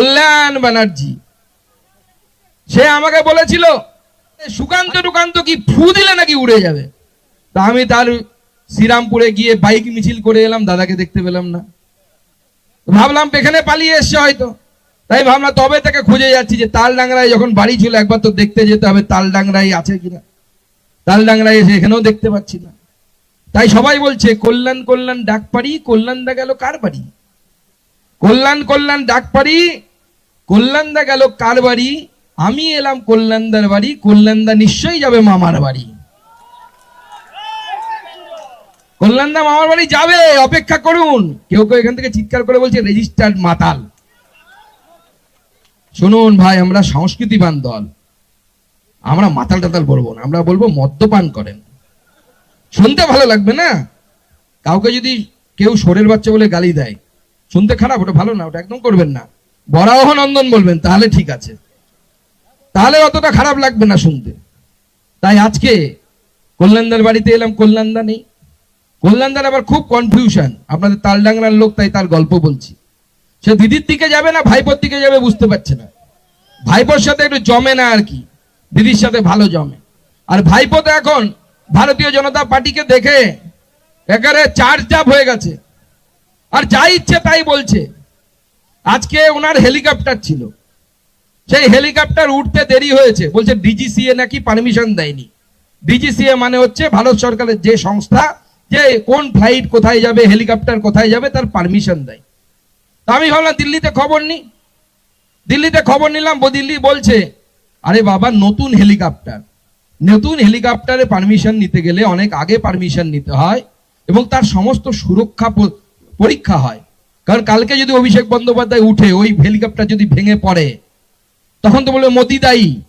কল্যাণ ব্যানার্জি। সে আমাকে বলেছিল সুকান্ত টুকান্ত কি ফু দিলে নাকি উড়ে যাবে? তা আমি তার শ্রীরামপুরে গিয়ে বাইক মিছিল করে এলাম, দাদাকে দেখতে পেলাম না। ভাবলাম এখানে পালিয়ে এসছে হয়তো। তাই ভাবলাম তবে তাকে খুঁজে যাচ্ছি যে তাল ডাংরায় যখন বাড়ি ছিল, একবার তো দেখতে যেতে হবে তাল ডাংরায় আছে কিনা। তাল ডাংরায় এসে এখানেও দেখতে পাচ্ছি না। তাই সবাই বলছে, কল্যাণ কল্যাণ ডাক পারি কল্যাণদা গেল কার বাড়ি? কল্যাণ কল্যাণ ডাক পারি কল্যাণদা গেল কার বাড়ি? আমি এলাম কল্যাণদার বাড়ি, কল্যাণদা নিশ্চয়ই যাবে মামার বাড়ি। কল্যাণদা মামার বাড়ি যাবে, অপেক্ষা করুন। কেউ কেউ এখান থেকে চিৎকার করে বলছে, রেজিস্টার্ড মাতাল। শুনুন ভাই, আমরা সংস্কৃতিবান দল। আমরা মাতাল টাতাল বলব না, আমরা বলব মদ্যপান করেন। শুনতে ভালো লাগবে না? কাউকে যদি কেউ সোরের বাচ্চা বলে গালি দেয়, শুনতে খারাপ, ওটা ভালো না, ওটা একদম করবেন না। বরাহ নন্দন বলবেন, তাহলে ঠিক আছে। তাহলে অতটা খারাপ লাগবে না শুনতে। তাই আজকে কল্যাণদার বাড়িতে এলাম, কল্যাণদা নেই। কল্যাণদার আবার খুব কনফিউশন আপনাদের তালডাংরার লোক, তাই তার গল্প বলছি। সে দিদির দিকে যাবে না, ভাইপোর দিকে যাবে বুঝতে পারছে না। ভাইপোর সাথে একটু জমে না আর কি। দিদির সাথে ভালো জমে। আর ভাইপো তো এখন ভারতীয় জনতা পার্টিকে দেখে একেবারে চার্জ আপ হয়ে গেছে। আর যা ইচ্ছে তাই বলছে। আজকে ওনার হেলিকপ্টার ছিল। সেই হেলিকপ্টার উঠতে দেরি হয়েছে। বলছে ডিজিসিএ নাকি পারমিশন দেয়নি। ডিজিসিএ মানে হচ্ছে ভারত সরকারের যে সংস্থা, যে কোন ফ্লাইট কোথায় যাবে, হেলিকপ্টার কোথায় যাবে, তার পারমিশন দেয়। তা আমি ভাবলাম, দিল্লিতে খবর নি। দিল্লিতে খবর নিলাম দিল্লি বলছে, আরে বাবা, নতুন হেলিকপ্টার। নতুন হেলিকপ্টারে পারমিশন নিতে গেলে অনেক আগে পারমিশন নিতে হয় এবং তার সমস্ত সুরক্ষা পরীক্ষা হয়। কারণ কালকে যদি অভিষেক বন্দ্যোপাধ্যায় উঠে, ওই হেলিকপ্টার যদি ভেঙে পড়ে, তখন তো বলবে মোদি দায়ী।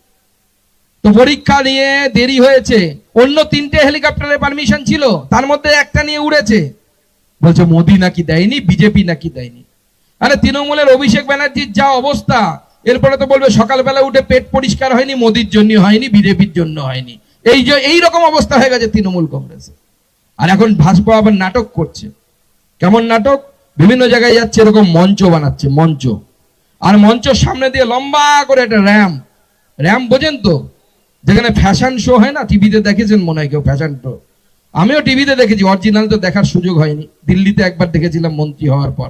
তো পরীক্ষা নিয়ে দেরি হয়েছে। অন্য তিনটে হেলিকপ্টারের পারমিশন ছিল, তার মধ্যে একটা নিয়ে উড়েছে। বলছে, মোদি নাকি দেয়নি, বিজেপি নাকি দেয়নি? আরে তৃণমূলের অভিষেক ব্যানার্জির যা অবস্থা, এরপরে তো বলবে, সকালবেলা উঠে পেট পরিষ্কার হয়নি, মোদির জন্য হয়নি, বিজেপির জন্য হয়নি। এই যে, এই রকম অবস্থা হয়ে গেছে তৃণমূল কংগ্রেসে। আর এখন ভাজপা আবার নাটক করছে। কেমন নাটক? বিভিন্ন জায়গায় যাচ্ছে, এরকম মঞ্চ বানাচ্ছে, মঞ্চ। আর মঞ্চের সামনে দিয়ে লম্বা করে একটা র্যাম। র্যাম বোঝেন তো? যেখানে ফ্যাশন শো হয় না টিভিতে দেখেছেন মনে হয় কেউ ফ্যাশন শো আমিও টিভিতে দেখেছি অরিজিনাল তো দেখার সুযোগ হয়নি। দিল্লিতে একবার দেখেছিলাম মন্ত্রী হওয়ার পর।